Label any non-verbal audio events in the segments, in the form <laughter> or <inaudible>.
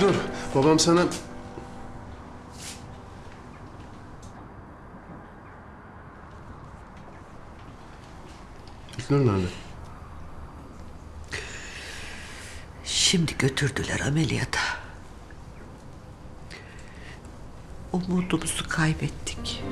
Dur, babam sana... İlknur nerede? Şimdi götürdüler ameliyata. Umudumuzu kaybettik.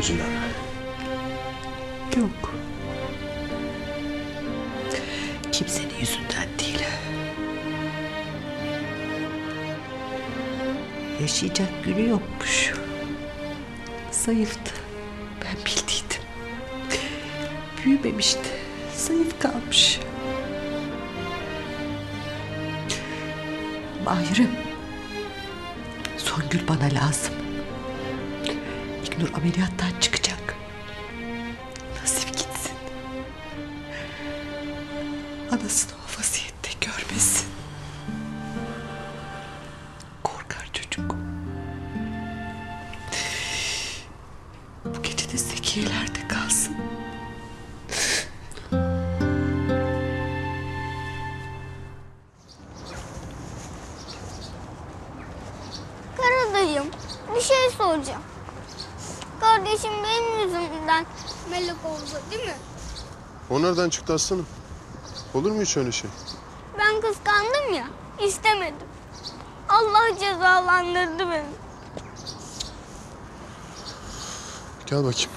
Yüzünden mi? Yok. Kimsenin yüzünden değil. Yaşayacak günü yokmuş. Zayıftı. Ben bildiydim. Büyümemişti. İlknur ameliyattan çıkacak. Nasip gitsin. Anasını O nereden çıktı aslanım? Olur mu hiç öyle şey? Ben kıskandım ya. istemedim. Allah cezalandırdı beni. Gel bakayım.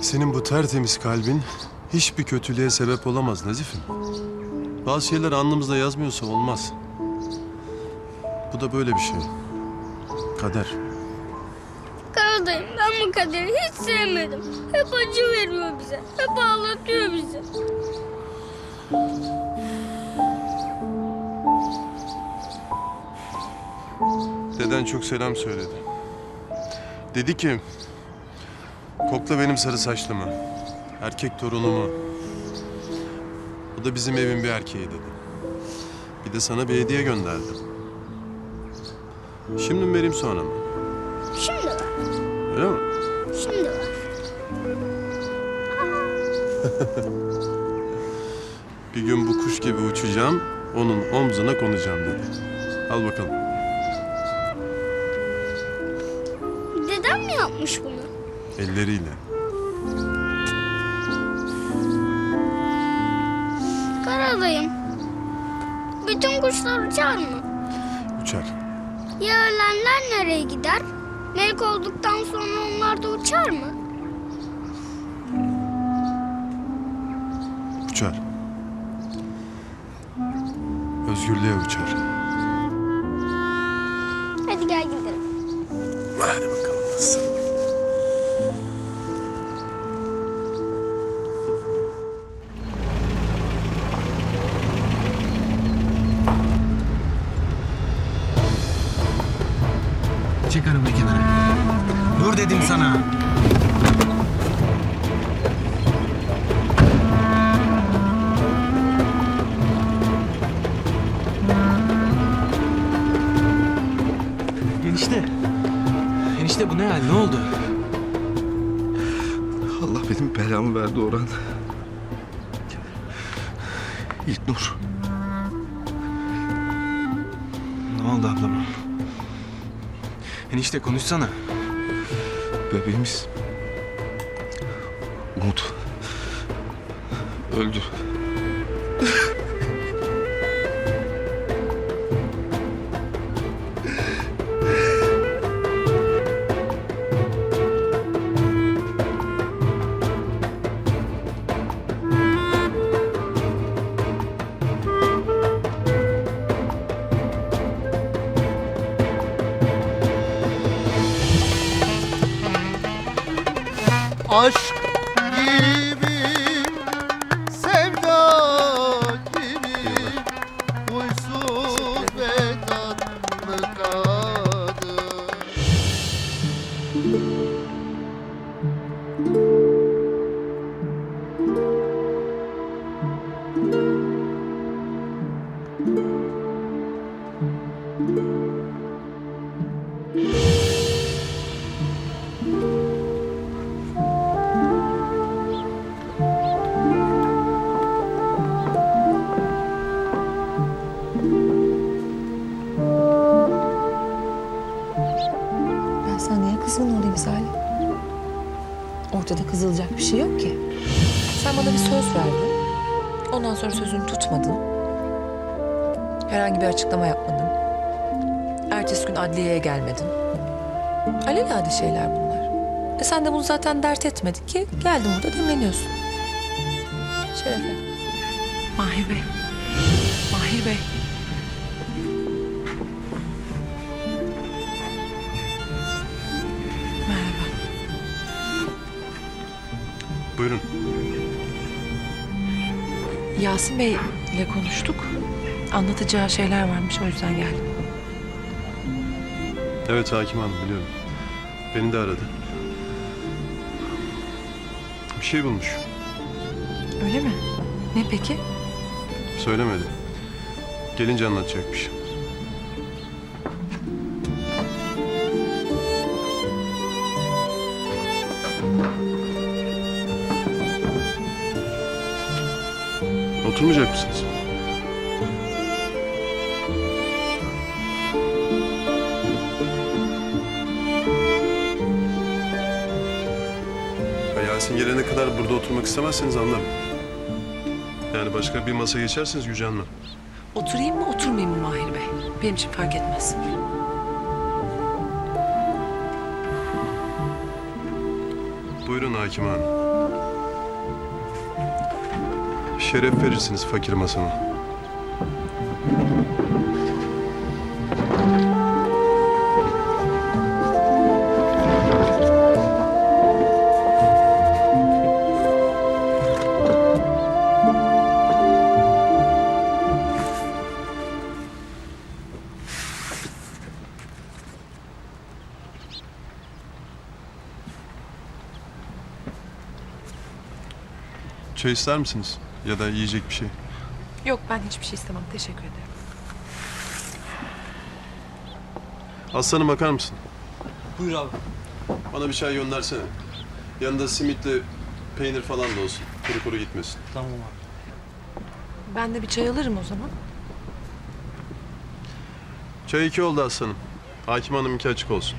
Senin bu tertemiz kalbin hiçbir kötülüğe sebep olamaz Nazif'im. Bazı şeyler alnımızda yazmıyorsa olmaz. Bu da böyle bir şey. Kader. Hiç sevmedim. Hep acı veriyor bize. Hep ağlatıyor bizi. Deden çok selam söyledi. Dedi ki... Kokla benim sarı saçlımı. Erkek torunumu. O da bizim evin bir erkeği dedi. Bir de sana bir hediye gönderdim. Şimdi mi vereyim sonra mı? Şimdi ver. Öyle mi? <laughs> Bir gün bu kuş gibi uçacağım, onun omzuna konacağım dedi. Al bakalım. Dedem mi yapmış bunu? Elleriyle. Karadayım. Bütün kuşlar uçar mı? Uçar. Ya ölenler nereye gider? Melek olduktan sonra onlar da uçar mı? Özgürlüğe uçar. Hadi gel gidelim. Hadi bakalım nasıl? Çek arabayı kenara. Dur dedim sana. Enişte bu ne hal? Ne oldu? Allah benim belamı verdi Orhan. İlknur. Ne oldu ablama? Enişte konuşsana. Bebeğimiz. Umut. Öldü. Açıklama yapmadın. Ertesi gün adliyeye gelmedin. Alelade şeyler bunlar. E sen de bunu zaten dert etmedin ki geldin burada dinleniyorsun. Şerefe. Mahir Bey. Mahir Bey. Merhaba. Buyurun. Yasin Bey ile konuştuk. Anlatacağı şeyler varmış o yüzden geldim. Evet hakim hanım biliyorum. Beni de aradı. Bir şey bulmuş. Öyle mi? Ne peki? Söylemedi. Gelince anlatacakmış. Oturmayacak mısınız? Oturmak istemezseniz anlarım. Yani başka bir masa geçerseniz gücenmem. Oturayım mı oturmayayım mı Mahir Bey? Benim için fark etmez. Buyurun hakim hanım. Şeref verirsiniz fakir masama. Çay ister misiniz? Ya da yiyecek bir şey. Yok ben hiçbir şey istemem. Teşekkür ederim. Aslanım bakar mısın? Buyur abi. Bana bir çay göndersene. Yanında simitle peynir falan da olsun. Kuru kuru gitmesin. Tamam abi. Ben de bir çay alırım o zaman. Çay iki oldu aslanım. Hakim hanım iki açık olsun.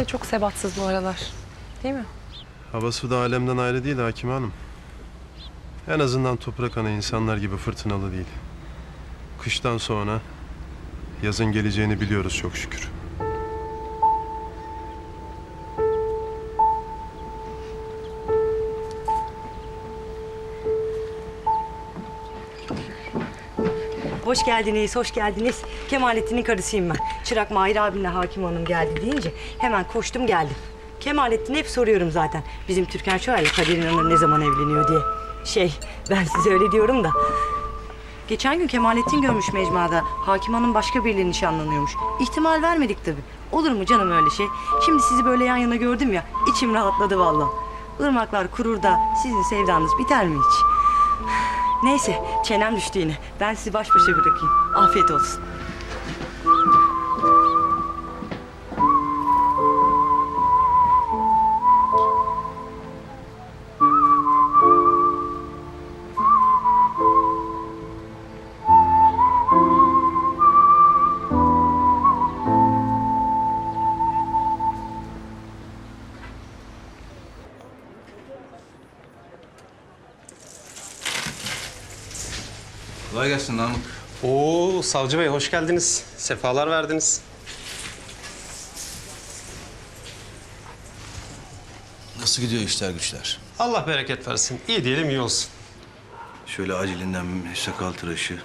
Da çok sebatsız bu aralar. Değil mi? Havası da alemden ayrı değil hakim hanım. En azından toprak ana insanlar gibi fırtınalı değil. Kıştan sonra yazın geleceğini biliyoruz çok şükür. Hoş geldiniz, hoş geldiniz. Kemalettin'in karısıyım ben. Çırak Mahir abimle Hakim Hanım geldi deyince hemen koştum geldim. Kemalettin hep soruyorum zaten. Bizim Türkan Şoray ile Kadir İnanır ne zaman evleniyor diye. Şey, ben size öyle diyorum da. Geçen gün Kemalettin görmüş mecmuada. Hakim Hanım başka biriyle nişanlanıyormuş. İhtimal vermedik tabii. Olur mu canım öyle şey? Şimdi sizi böyle yan yana gördüm ya, içim rahatladı vallahi. Irmaklar kurur da sizin sevdanız biter mi hiç? Neyse, çenem düştü yine. Ben sizi baş başa bırakayım. Afiyet olsun. Kolay gelsin Namık. Oo savcı bey hoş geldiniz. Sefalar verdiniz. Nasıl gidiyor işler güçler? Allah bereket versin. İyi diyelim iyi olsun. Şöyle acilinden sakal tıraşı,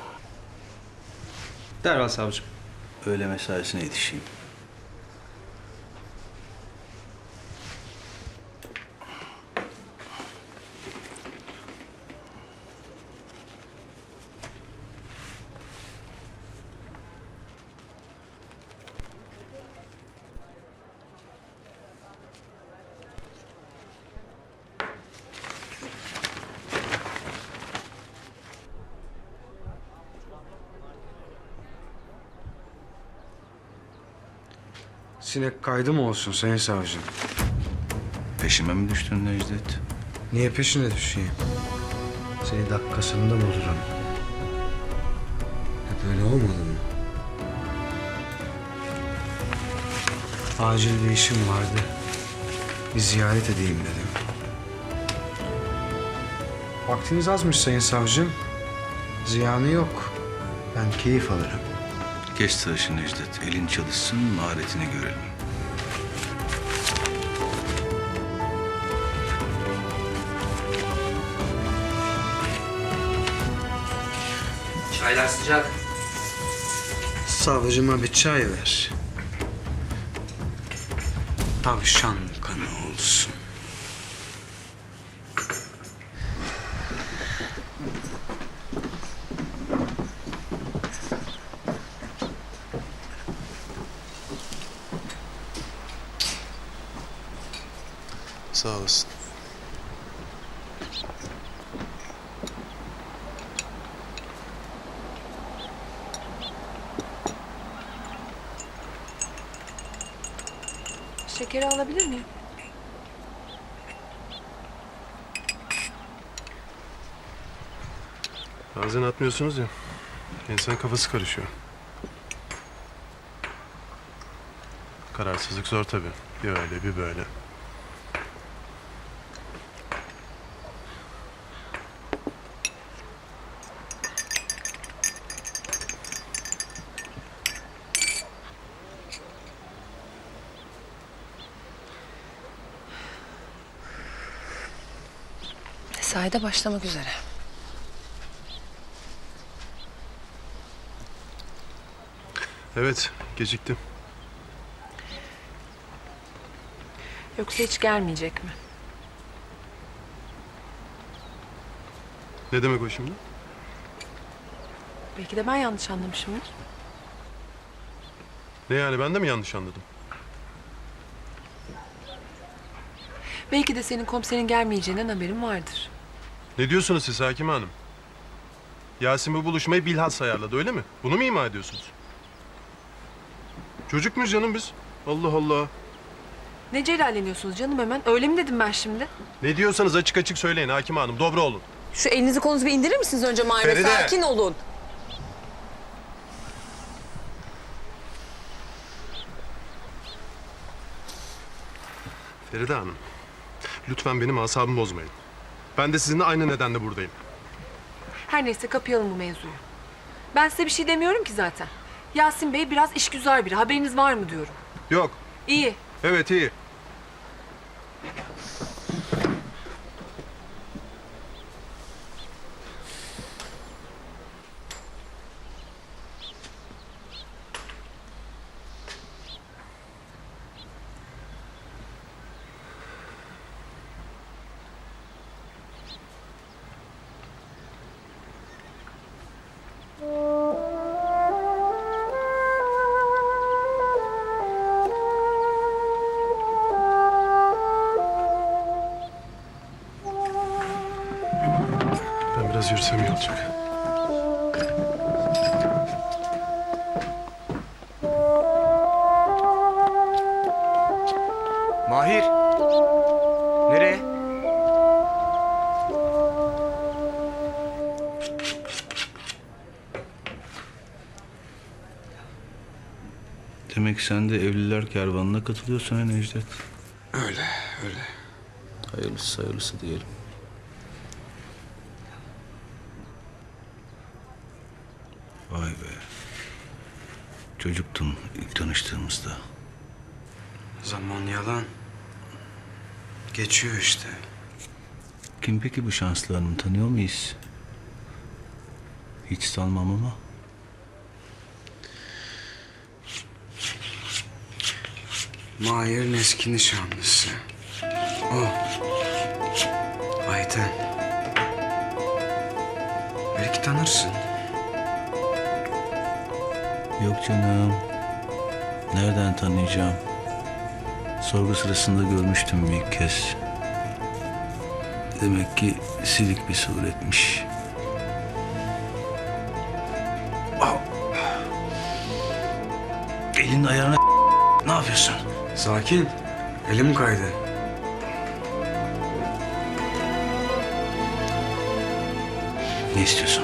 Derhal savcım. öğle mesaisine yetişeyim. Sinek kaydı mı olsun sayın savcım? Peşime mi düştün Necdet? Niye peşine düşeyim? Seni dakikasında bulurum. Hep öyle olmadı mı? Acil bir işim vardı. Bir ziyaret edeyim dedim. Vaktiniz azmış sayın savcım. Ziyanı yok. Ben keyif alırım. Geç tıraşı Necdet. Elin çalışsın, maharetini görelim. Çaylar sıcak. Savcıma bir çay ver. Tavşan kanı olsun. Sağ olasın. Şekeri alabilir miyim? Bazen atmıyorsunuz ya. İnsan kafası karışıyor. Kararsızlık zor tabii. Bir öyle bir böyle. Mesaide başlamak üzere. Evet, geciktim. Yoksa hiç gelmeyecek mi? Ne demek o şimdi? Belki de ben yanlış anlamışımdır. Ne yani ben de mi yanlış anladım? Belki de senin komiserin gelmeyeceğinden haberin vardır. Ne diyorsunuz siz Hakim Hanım? Yasin bu buluşmayı bilhassa ayarladı öyle mi? Bunu mu ima ediyorsunuz? Çocuk muyuz canım biz? Allah Allah. Ne celalleniyorsunuz canım hemen? Öyle mi dedim ben şimdi? Ne diyorsanız açık açık söyleyin Hakim Hanım. Dobra olun. Şu elinizi kolunuzu bir indirir misiniz önce Mahir Bey? Feride! Sakin olun. Feride Hanım. Lütfen benim asabımı bozmayın. Ben de sizinle aynı nedenle buradayım. Her neyse kapayalım bu mevzuyu. Ben size bir şey demiyorum ki zaten. Yasin Bey biraz işgüzar biri. Haberiniz var mı diyorum. Yok. İyi. Evet iyi. Biraz yürüsem iyi olacak. Mahir. Nereye? Demek sen de evliler kervanına katılıyorsun ha Necdet. Öyle, öyle. Hayırlısı hayırlısı diyelim. Çocuktun ilk tanıştığımızda. Zaman yalan. Geçiyor işte. Kim peki bu şanslı hanım tanıyor muyuz? Hiç sanmam ama. Mahir'in eski nişanlısı. O. Ayten. Belki tanırsın. Yok canım. Nereden tanıyacağım? Sorgu sırasında görmüştüm bir kez. Demek ki silik bir suretmiş. Ah! Elin ayağına Ne yapıyorsun? Sakin. Elim kaydı. Ne istiyorsun?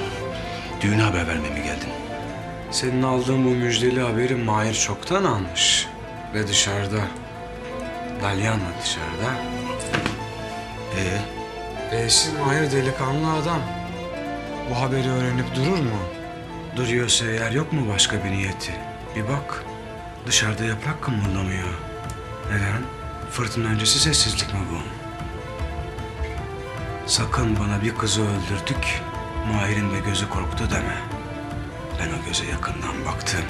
Düğüne haber vermeye mi geldin? Senin aldığın bu müjdeli haberi Mahir çoktan almış. Ve dışarıda. Dalyan'la dışarıda. Ee, E'si Mahir delikanlı adam. Bu haberi öğrenip durur mu? Duruyorsa eğer yok mu başka bir niyeti? Bir bak. Dışarıda yaprak kımıldamıyor. Neden? Fırtına öncesi sessizlik mi bu? Sakın bana bir kızı öldürdük, Mahir'in de gözü korktu deme. Ben o göze yakından baktım.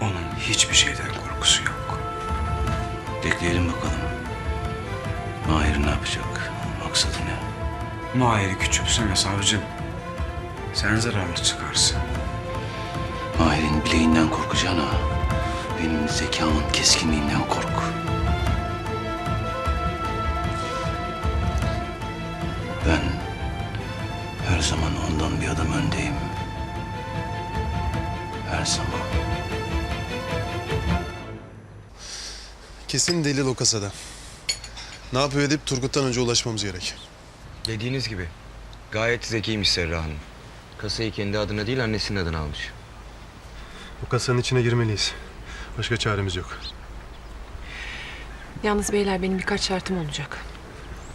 Onun hiçbir şeyden korkusu yok. bekleyelim bakalım. Mahir ne yapacak? Maksadı ne? Mahir'i küçümseme savcım. Sen zararlı çıkarsın. Mahir'in bileğinden korkacağına benim zekamın keskinliğinden kork. Kesin delil o kasada. Ne yapıyor edip Turgut'tan önce ulaşmamız gerek. Dediğiniz gibi. Gayet zekiymiş Serra Hanım. Kasayı kendi adına değil annesinin adına almış. Bu kasanın içine girmeliyiz. Başka çaremiz yok. Yalnız beyler benim birkaç şartım olacak.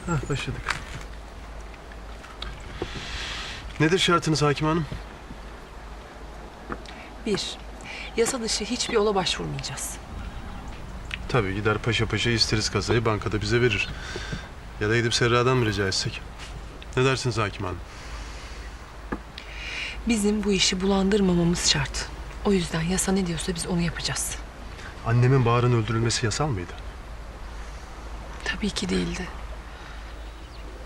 Hah başladık. Nedir şartınız hakim hanım? Bir, yasa dışı hiçbir yola başvurmayacağız. Tabii gider paşa paşa isteriz kasayı bankada bize verir. Ya da gidip Serra'dan mı rica etsek? Ne dersiniz hakim hanım? Bizim bu işi bulandırmamamız şart. O yüzden yasa ne diyorsa biz onu yapacağız. Annemin Bahar'ın öldürülmesi yasal mıydı? Tabii ki değildi.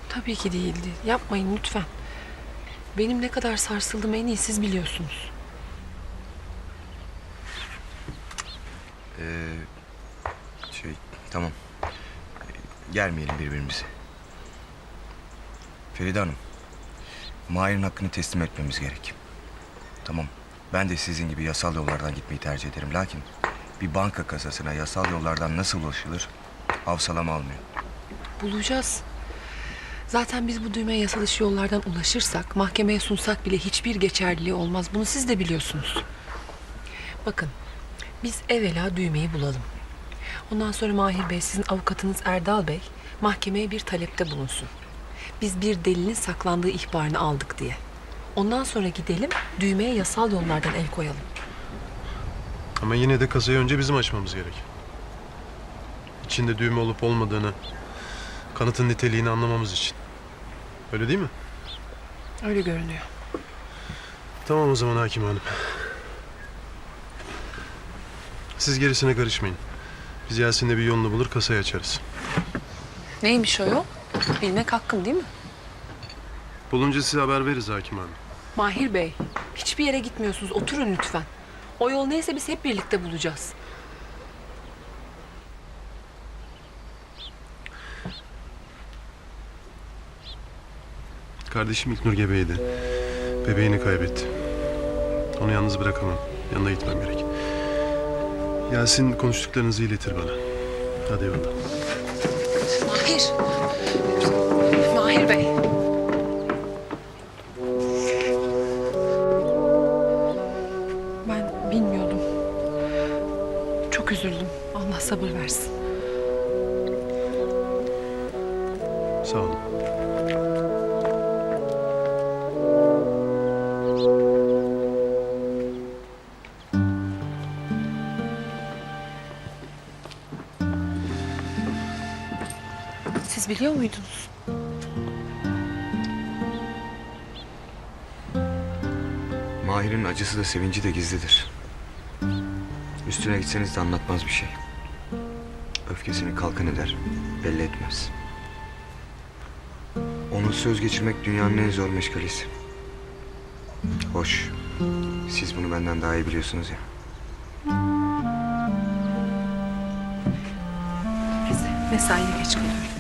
Tabii ki değildi. Yapmayın lütfen. Benim ne kadar sarsıldığımı en iyi siz biliyorsunuz. Ee, tamam. Germeyelim birbirimizi. Feride Hanım. Mahir'in hakkını teslim etmemiz gerek. Tamam. Ben de sizin gibi yasal yollardan gitmeyi tercih ederim. Lakin bir banka kasasına yasal yollardan nasıl ulaşılır? Havsalam almıyor. Bulacağız. Zaten biz bu düğmeye yasa dışı yollardan ulaşırsak, mahkemeye sunsak bile hiçbir geçerliliği olmaz. Bunu siz de biliyorsunuz. Bakın, biz evvela düğmeyi bulalım. Ondan sonra Mahir Bey, sizin avukatınız Erdal Bey, mahkemeye bir talepte bulunsun. Biz bir delinin saklandığı ihbarını aldık diye. Ondan sonra gidelim, düğmeye yasal yollardan el koyalım. Ama yine de kasayı önce bizim açmamız gerek. İçinde düğme olup olmadığını, kanıtın niteliğini anlamamız için. Öyle değil mi? Öyle görünüyor. Tamam o zaman hakim hanım. Siz gerisine karışmayın. Biz Yasin'le bir yolunu bulur kasayı açarız. Neymiş o yol? Bilmek hakkım değil mi? Bulunca size haber veririz hakim hanım. Mahir Bey, hiçbir yere gitmiyorsunuz. Oturun lütfen. O yol neyse biz hep birlikte bulacağız. Kardeşim İlknur gebeydi. Bebeğini kaybetti. Onu yalnız bırakamam. Yanına gitmem gerek. Yasin konuştuklarınızı iletir bana. Hadi eyvallah. Mahir. Mahir Bey. Ben bilmiyordum. Çok üzüldüm. Allah sabır versin. Biliyor muydunuz? Mahir'in acısı da sevinci de gizlidir. Üstüne gitseniz de anlatmaz bir şey. Öfkesini kalkan eder, belli etmez. Onu söz geçirmek dünyanın en zor meşgalesi. Hoş, siz bunu benden daha iyi biliyorsunuz ya. Mesaiye geç kalıyorum.